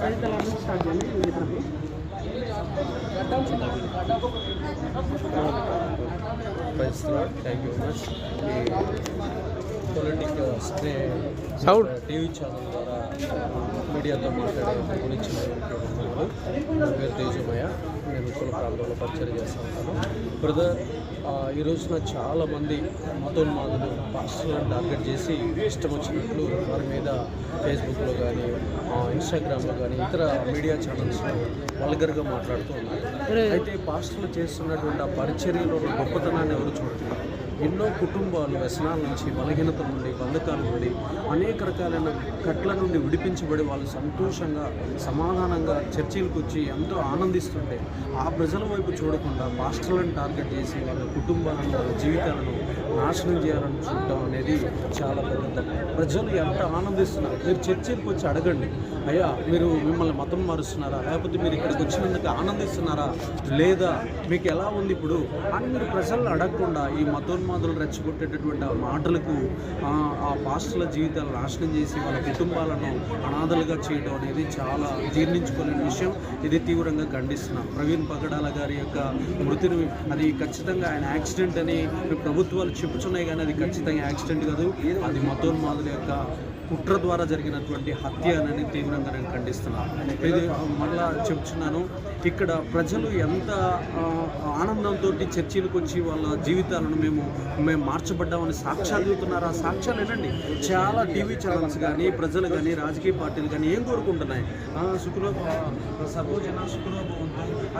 Thank you much political. TV channel ద్వారా మీడియాతో మాట్లాడే గురించి నా పేరు తేజమయ్య నేను కుల ప్రాంతంలో పరిచయం చేస్తూ ఉంటాను. బ్రదర్ ఈ రోజున చాలామంది మతోన్మాదులు పాస్టర్లను టార్గెట్ చేసి ఇష్టం వచ్చినట్లు వారి మీద ఫేస్బుక్లో కానీ ఇన్స్టాగ్రామ్లో కానీ ఇతర మీడియా ఛానల్స్లో వల్గర్గా మాట్లాడుతూ ఉన్నారు. అయితే పాస్టర్లు చేస్తున్నటువంటి ఆ పరిచర్యలో గొప్పతనాన్ని ఎవరు చూడుతున్నారు ఎన్నో కుటుంబాలు వ్యసనాల నుంచి బలహీనత నుండి బంధకాల నుండి అనేక రకాలైన కట్ల నుండి విడిపించబడి వాళ్ళు సంతోషంగా సమాధానంగా చర్చీలకు వచ్చి ఎంతో ఆనందిస్తుంటే ఆ ప్రజల వైపు చూడకుండా పాస్టర్లను టార్గెట్ చేసి వాళ్ళ కుటుంబాలను వాళ్ళ జీవితాలను నాశనం చేయాలని చూడటం అనేది చాలా పెద్ద తప్పు. ప్రజలు ఎంత ఆనందిస్తున్నారు? మీరు చర్చిలకు వచ్చి అడగండి. అయ్యా మీరు మిమ్మల్ని మతం మారుస్తున్నారా? లేకపోతే మీరు ఇక్కడికి వచ్చినందుకు ఆనందిస్తున్నారా? లేదా మీకు ఎలా ఉంది ఇప్పుడు? అని మీరు ప్రజలను అడగకుండా ఈ మతోన్మాదులు రెచ్చగొట్టేటటువంటి ఆ మాటలకు ఆ, ఆ పాస్టర్ల జీవితాలు నాశనం చేసి వాళ్ళ కుటుంబాలను అనాథలుగా చేయడం అనేది చాలా జీర్ణించుకోలేని విషయం. ఇది తీవ్రంగా ఖండిస్తున్నాం. ప్రవీణ్ పగడాల గారి యొక్క మృతిని అది ఖచ్చితంగా ఆయన యాక్సిడెంట్ అని ప్రభుత్వాలు చెప్పుచున్నాయి కానీ అది ఖచ్చితంగా యాక్సిడెంట్ కాదు. అది మతోన్మాదుల యొక్క కుట్ర ద్వారా జరిగినటువంటి హత్య అనేది తీవ్రంగా నేను ఖండిస్తున్నాను ఇది మళ్ళా చెప్తున్నాను. ఇక్కడ ప్రజలు ఎంత ఆనందంతో చర్చిలకు వచ్చి వాళ్ళ జీవితాలను మేము మేము మార్చబడ్డామని సాక్ష్యాలు చెబుతున్నారు. ఆ సాక్ష్యాలు ఏనండి చాలా టీవీ ఛానల్స్ కానీ ప్రజలు కానీ రాజకీయ పార్టీలు కానీ ఏం కోరుకుంటున్నాయి? ఆ, సుఖలో సర్వజన సుఖలో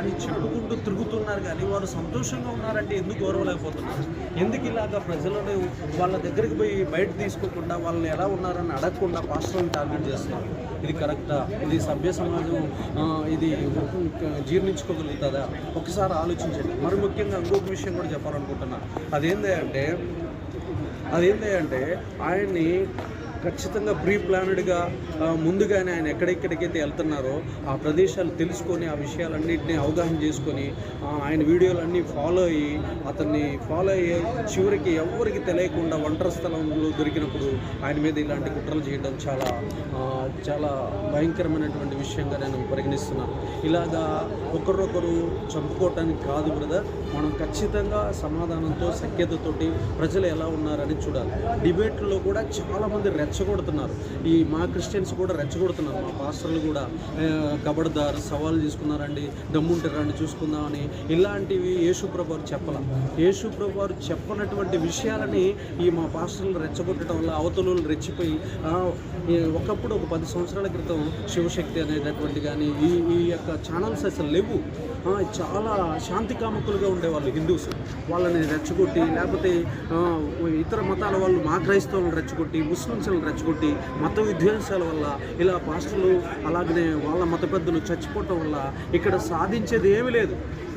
అని చెప్పుకుంటూ తిరుగుతున్నారు కానీ వారు సంతోషంగా ఉన్నారంటే ఎందుకు గౌరవలేకపోతున్నారు? ఎందుకు ఇలాగా ప్రజలను వాళ్ళ దగ్గరికి పోయి బయట తీసుకోకుండా వాళ్ళని ఎలా ఉన్నారని అడగకుండా పాస్టర్లను టార్గెట్ చేస్తున్నారు. ఇది కరెక్టా? ఇది సభ్య సమాజం ఇది జీర్ణించుకోగలుగుతుందా? ఒకసారి ఆలోచించండి. మరి ముఖ్యంగా ఇంకొక విషయం కూడా చెప్పాలనుకుంటున్నా. అదేంటి అంటే అదేంటి అంటే ఆయన్ని ఖచ్చితంగా ప్రీ ప్లానెడ్గా ముందుగానే ఆయన ఎక్కడెక్కడికైతే వెళ్తున్నారో ఆ ప్రదేశాలు తెలుసుకొని ఆ విషయాలన్నింటినీ అవగాహన చేసుకొని ఆయన వీడియోలన్నీ ఫాలో అయ్యి అతన్ని ఫాలో అయ్యి చివరికి ఎవరికి తెలియకుండా ఒంటరి స్థలంలో దొరికినప్పుడు ఆయన మీద ఇలాంటి కుట్రలు చేయడం చాలా చాలా భయంకరమైనటువంటి విషయంగా నేను పరిగణిస్తున్నాను. ఇలాగా ఒకరొకరు చంపుకోవటానికి కాదు బ్రదర్ మనం ఖచ్చితంగా సమాధానంతో సఖ్యతతోటి ప్రజలు ఎలా ఉన్నారని చూడాలి. డిబేట్లో కూడా చాలామంది రెచ్చగొడుతున్నారు. ఈ మా క్రిస్టియన్స్ కూడా రెచ్చగొడుతున్నారు మా పాస్టర్లు కూడా. ఆ, సవాల్ తీసుకున్నారండి దమ్ముంటే రండి చూసుకుందామని ఇలాంటివి యేసుప్రభు వారు చెప్పాల. యేసుప్రభు వారు చెప్పనటువంటి విషయాలని ఈ మా పాస్టర్లు రెచ్చగొట్టడం వల్ల అవతలు రెచ్చిపోయి ఒకప్పుడు ఒక పది సంవత్సరాల క్రితం శివశక్తి అనేటటువంటి కానీ ఈ ఈ యొక్క ఛానల్స్ అసలు లేవు. చాలా శాంతి కాముకులుగా ఉండేవాళ్ళు హిందూస్. వాళ్ళని రెచ్చగొట్టి లేకపోతే ఇతర మతాల వాళ్ళు మా క్రైస్తవులను రెచ్చగొట్టి ముస్లిమ్స్లను రెచ్చగొట్టి మత విధ్వంసాల వల్ల ఇలా పాస్టర్లు అలాగనే వాళ్ళ మత పెద్దలు చచ్చిపోవటం వల్ల ఇక్కడ సాధించేది ఏమీ లేదు.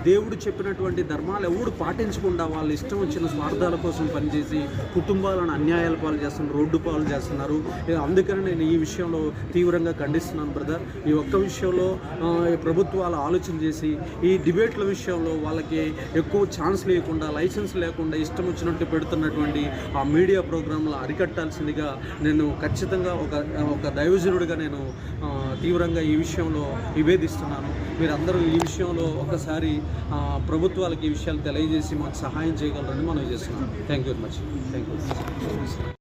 దేవుడు చెప్పినటువంటి ధర్మాలు ఎవడు పాటించకుండా వాళ్ళు ఇష్టం వచ్చిన స్వార్థాల కోసం పనిచేసి కుటుంబాలను అన్యాయాల పాలు చేస్తున్నారు రోడ్డు పాలు చేస్తున్నారు. అందుకని నేను ఈ విషయంలో తీవ్రంగా ఖండిస్తున్నాను బ్రదర్ ఈ ఒక్క విషయంలో ప్రభుత్వాలు ఆలోచన చేసి ఈ డిబేట్ల విషయంలో వాళ్ళకి ఎక్కువ ఛాన్స్ లేకుండా లైసెన్స్ లేకుండా ఇష్టం వచ్చినట్టు పెడుతున్నటువంటి ఆ మీడియా ప్రోగ్రాంలు అరికట్టాల్సిందిగా నేను ఖచ్చితంగా ఒక ఒక దైవజనుడిగా నేను తీవ్రంగా ఈ విషయంలో నివేదిస్తున్నాను. మీరందరూ ఈ విషయంలో ఒకసారి ప్రభుత్వాలకు ఈ విషయాలు తెలియజేసి మాకు సహాయం చేయగలరని మనం చేస్తున్నాం. Thank you very much thank you